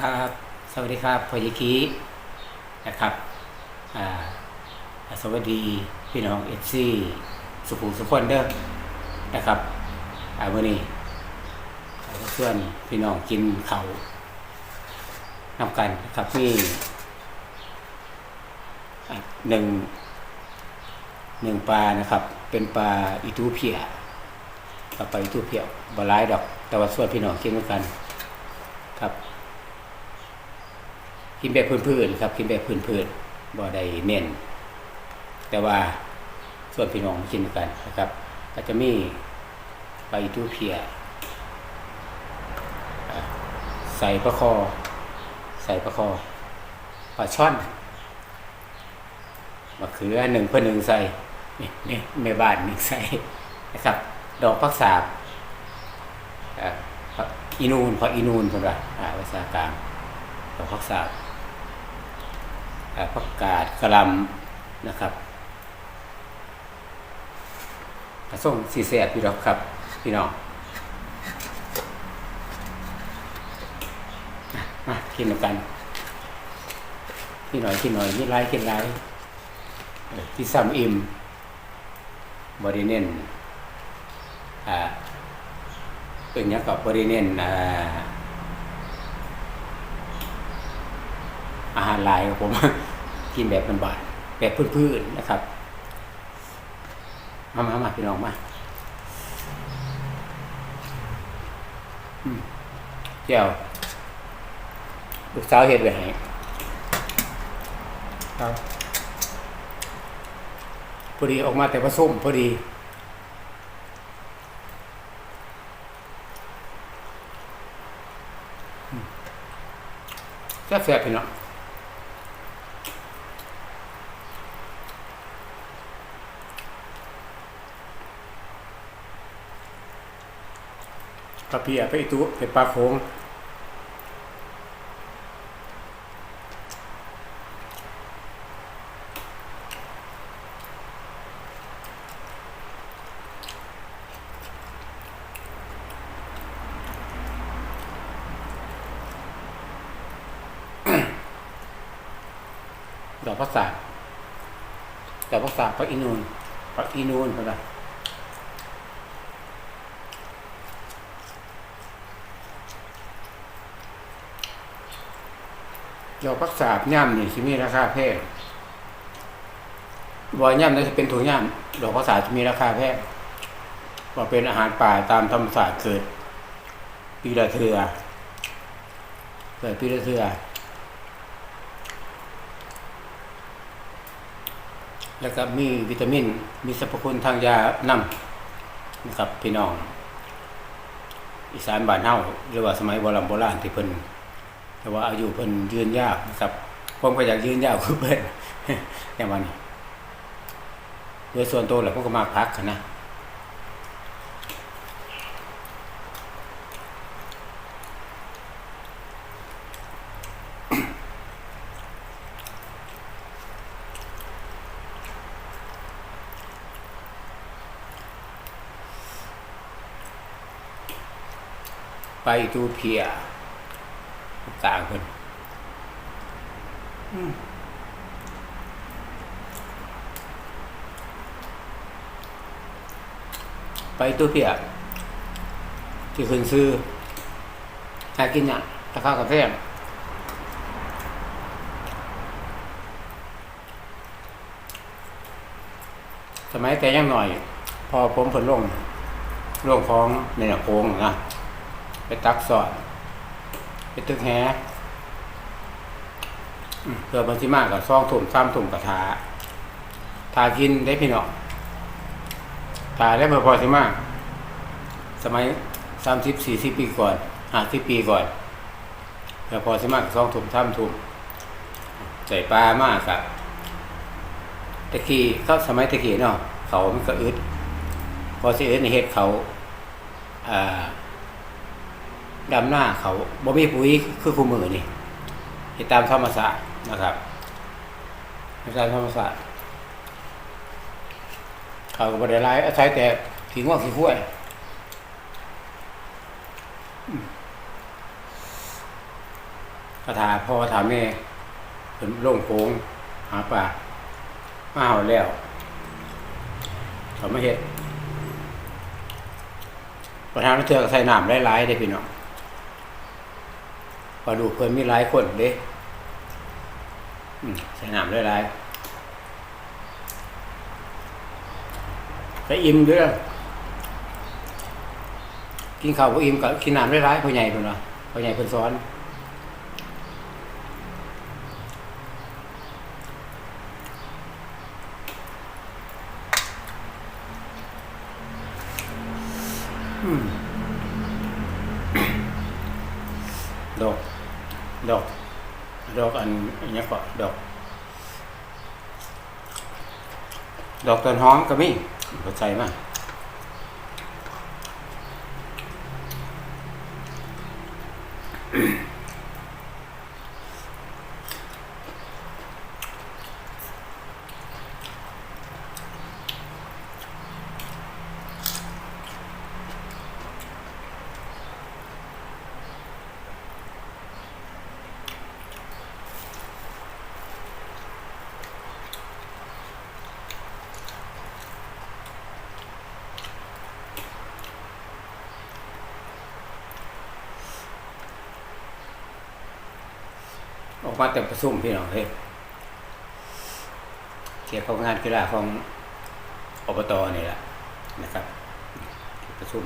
ครับ สวัสดีครับพอยคีนะครับอ่าสวัสดีพี่น้องเอฟซีสุขุมสุขคนเด้อนะครับอ่าวันนี้ขอชวนพี่น้องกินเขาวนำกันนะครับนี่หนึ่งหนึ่งปลานะครับ เป็นปลาอิตูเพียปลาอิตูเพียบลายดอก แต่ว่าส่วนพี่น้องกินเหมือนกันครับ กินแบบพื้นๆครับ กินแบบพื้นๆบ่ได้เน้นแต่ว่าส่วนพี่น้องกินกันนะครับ ก็จะมีใบทูเพีย ใส่ประคอ ใส่ประคอปลาช่อนมะเขือหนึ่งเพื่อหนึ่งใส่นี่นี่แม่บ้านหนึ่งใส่นะครับ ดอกพักสาบอ่าอีนูนผักอีนูนคนละอ่าภาษากลางดอกพักสาบอ่า ผักกาดกระลำนะครับผสมสีแสบพี่น้องครับ พี่น้องมากินกันพี่หน่อยพี่หน่อยนี่ไรกินไรเออที่ซ้ำอิ่มบริเนนอ่าเป็นยังกับบริเนนอ่า อาหารหลายครับผมกินแบบบานๆแบบพื้นๆนะครับมามามาพี่น้องมาอืมเจ้าลูกสาวเห็ดไว้ให้ครับพอดีออกมาแต่ผสมพอดีอืมแซ่บๆพี่น้อง กระเพียไปอีตุเป็นปลาโขงดอกพักษาดอกพักษาปลาอีนูนปลาอีนูนเท่าไหร่ ดอกพักษาบย่ำนี่สิมีราคาแพงบอย่ำนี่จะเป็นถุงย่ำดอกพักษาจะมีราคาแพงว่าเป็นอาหารป่าตามธรรมศาสตร์เกิดปีละเทือเกิดปีละเทือแล้วก็มีวิตามิน มีสรรพคุณทางยานำนะครับพี่น้อง อีสานบ้านเฮาหรือว่าสมัยโบราณโบราณที่เพิ่น แต่ว่าอายุเพิ่นยืนยาวนะครับผมก็อยากยืนยาวคือเพิ่นอย่างวันนี้โดยส่วนตัวแหละผมก็มาพักกันนะไปตูเพีย ต่างคนไปตัวเพียที่คืนซื้อหากินเนี่ยราคากาแฟสมัยแต่ยังหน่อย พอผมผลลงลงของในหนังโค้งนะ ไปตักสอด ไปตึกแฮเพื่อบางทีมากกับซองถุ่มซ้ำถุ่มกระทาทากินได้พี่น้องทาได้เพื่อพอสิมาก สมัยสามสิบสี่สิบปีก่อนห้าสิบปีก่อนเพื่อพอสิมากกับซองถุ่มซ้ำถุ่มใส่ปลามากกับตะกี้เขาสมัยตะกี้เนาะเขามันก็อึดพอสิอึดในเฮ็ดเขาอ่า ดำหน้าเขาบ่มีปุ๋ยคือคู่มือนี่เฮ็ดตามธรรมศาสตร์นะครับเฮ็ดตามธรรมศาสตร์เขาก็บ่ได้หลายอาศัยแต่ขี้งวขี้ข้วยอืมกระถาพ่อถามแม่เป็นลงโค้งหาปลามาเอาแล้วเขาไม่เห็ดประธานเทือกใส่น้ำหลายๆได้พี่น้อง ปดูเพิ่นมีหลายคนเด้อืมใส่น้ำหลายๆใส่อิ่มด้วยกินข้าวก็อิ่มก็กินน้ำหลายๆพ่อใหญ่เพิ่นว่าพ่อใหญ่เพิ่นสอน ดอกต้นหอมก็มีเข้าใจมา ออกมาแต่ประชุมพี่น้องเฮ้ยเกี่ยวกับงานกีฬาของอบตนี่แหละนะครับประชุม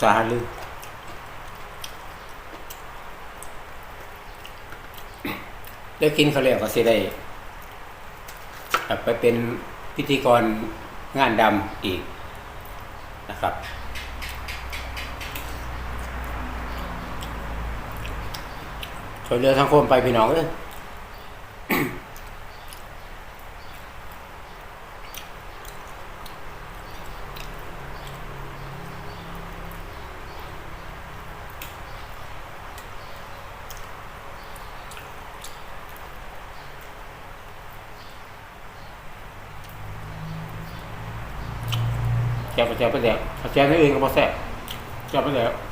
สาหรือได้กินเขาวแล้วก็สิได้กลับไปเป็นพิธีกรงานดำอีกนะครับ เหลือสังคมไปพี่น้องเอ้ยเจ้าไปเจ้าไปเดี๋ยวเจ้าไม่อื่นก็บ่แซ่บเจ้าไปเดี๋ยว อืม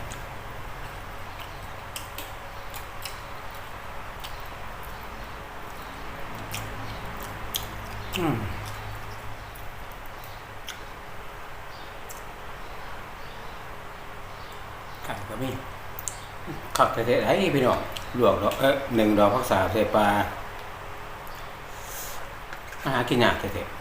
ไก่ก็มีขับเต่เทศให้พี่น้องลวกดอกเออหนึ่งดอกพักษาเส่ปลาอาหารกินยากเทศ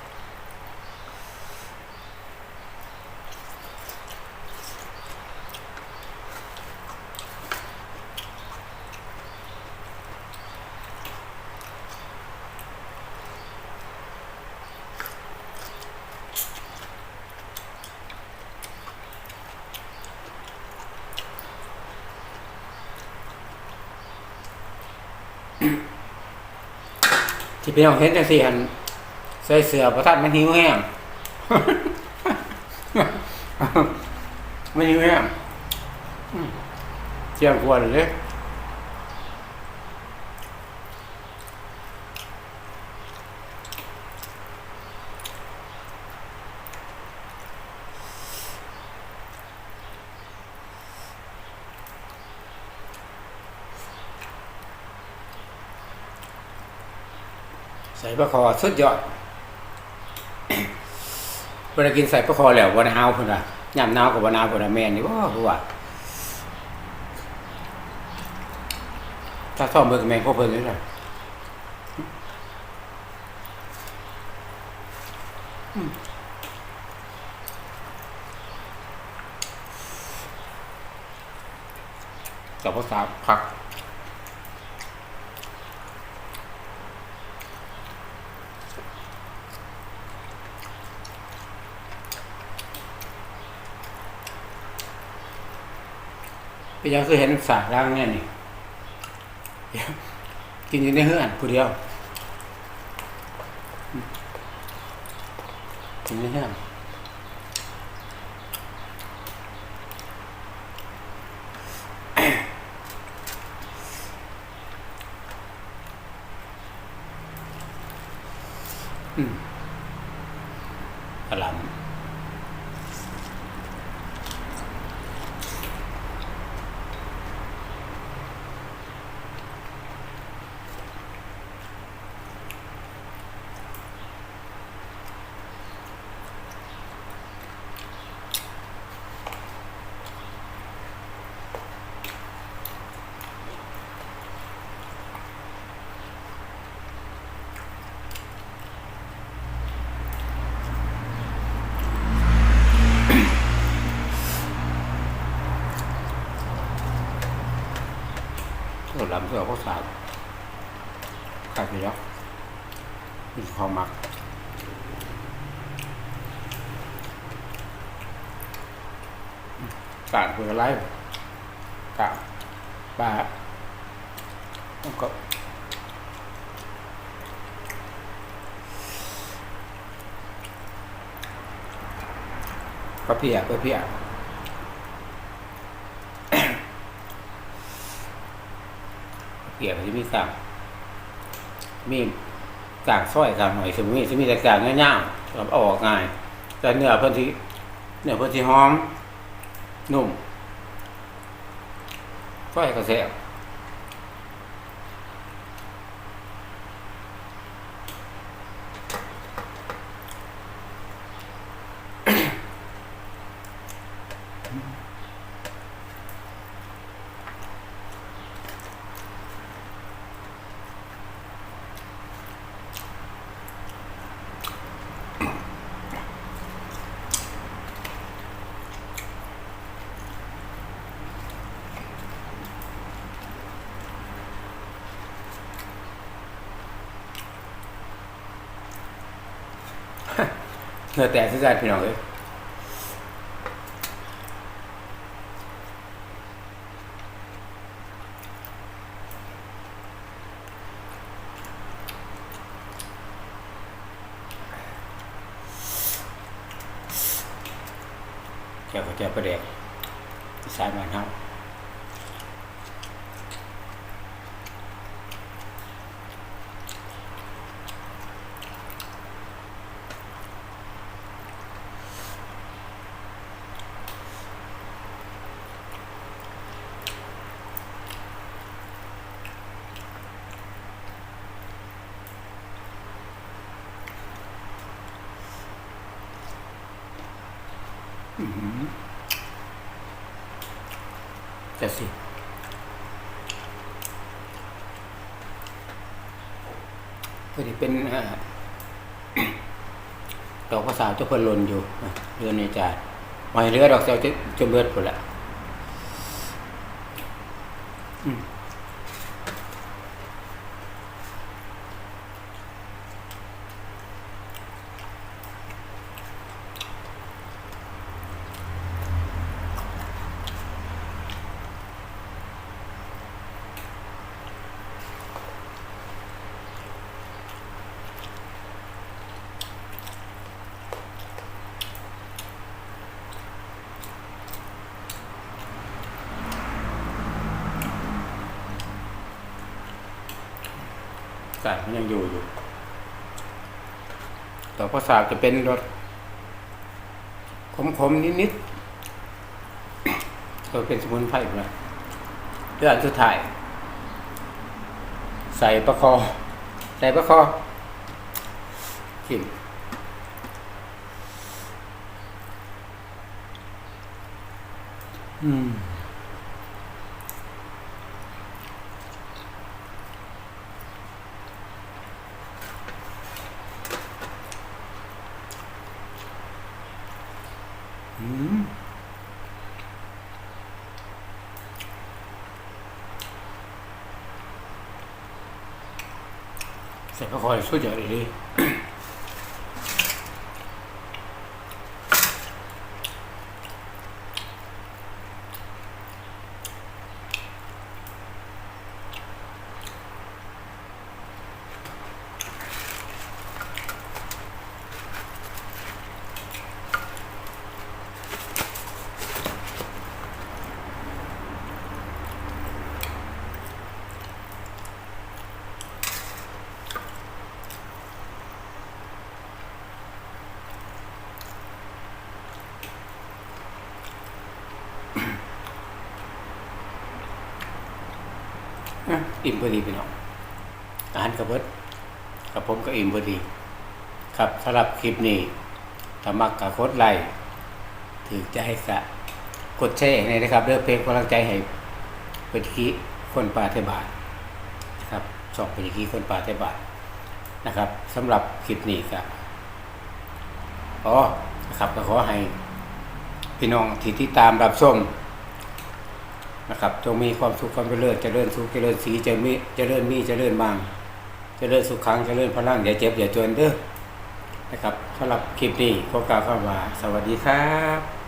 ที่พี่น้องเห็นจังสี่หันใส่เสื้อประทัดมันหิวแห้งมันหิวแห้งเจียงควรเลย ปลาคอสุดยอดเวลากินใส่ปลาคอแล้ววันหาวพุ่นน่ะยามหนาวกับวันหนาวพุ่นน่ะแม่นี่ว่าคือว่าถ้าชอบเบิ่งแม่งพวกเพิ่นนี่แหละกับภาษาผัก เป็นยังคือเห็นสากร่างเนี่ยนี่กินอยู่ในเฮือนผู้เดียวกินในเฮือนอืมกระหลำ เสือก็สาดขาดไปแล้วนี่ความมักกาดเพื่ออะไรกาดปลาแล้วก็ปลาเพียปลาเพีย เกี่ยวกับที่มีสังมีสังสร้อยสังหน่อยสมมติจะมีแต่สังเง่ายๆเราเอออกง่าย แต่เนื้อเพิ่นที่เนื้อเพิ่นที่หอมนุ่มสร้อยกระแสบ เธอแตกที่ใจพี่น้องเลยเจ้าก็เจ้าประเด็กสายมันเฮา จะสิพอดีเป็นดอกภาษาเจ้าพนลนอยู่เรือนในจาไม่เรือดอกเซลจะจะเบิดหมดละอืม ไก่มันยังอยู่อยู่ ดอกภาษาจะเป็นรสขมๆนิดๆก็เป็นสมุนไพรนะเรื่องสุดท้าย ใส่ประคอ ใส่ประคอชิมอืม อืม ใส่ประค อิ่มพอดีพี่น้องอาหารกระเบิดกับผมก็อิ่มพอดี ครับสำหรับคลิปนี้ถ้ามักกับโคตรไลค์ถือใจกะกดแชร์ให้นะครับเลือกเพลงกำลังใจให้เป็นคีคนป่าเทบาทนะครับสองเป็นคีคนป่าเทบาทนะครับสำหรับคลิปนี้ครับอ๋อนะครับก็ขอให้พี่น้องที่ที่ตามรับชม นะครับจงมีความสุขความเจริญเจริญสุขเจริญสีเจริญมีเจริญมีเจริญบางเจริญสุขขังเจริญพลังอย่าเจ็บอย่าจนเด้อนะครับสำหรับคลิปนี้ขอกล่าวคำว่า สวัสดีครับ